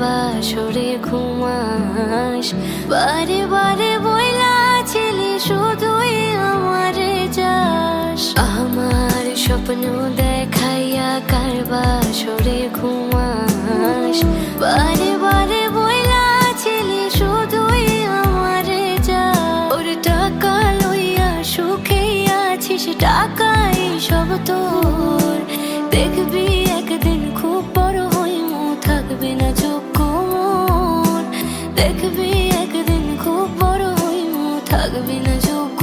বাসরে ঘুমাস? বারে বারে বইলা ছিলি শুধুই আমারে যাস আমার স্বপ্ন দেখাইয়া কার বাসরে ঘুমাস? বারে বারে ওর টাকা লইয়া সুখে আছিস, টাকাই সব তোর। থাকবে না যোগ্য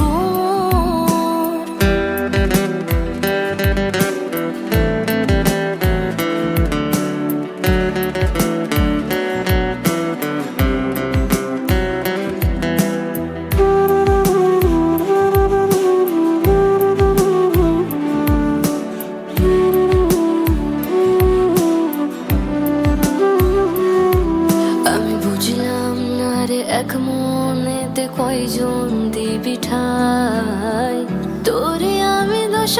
এক কয়জন দিবি ঠাই? তোরে আমি দোষ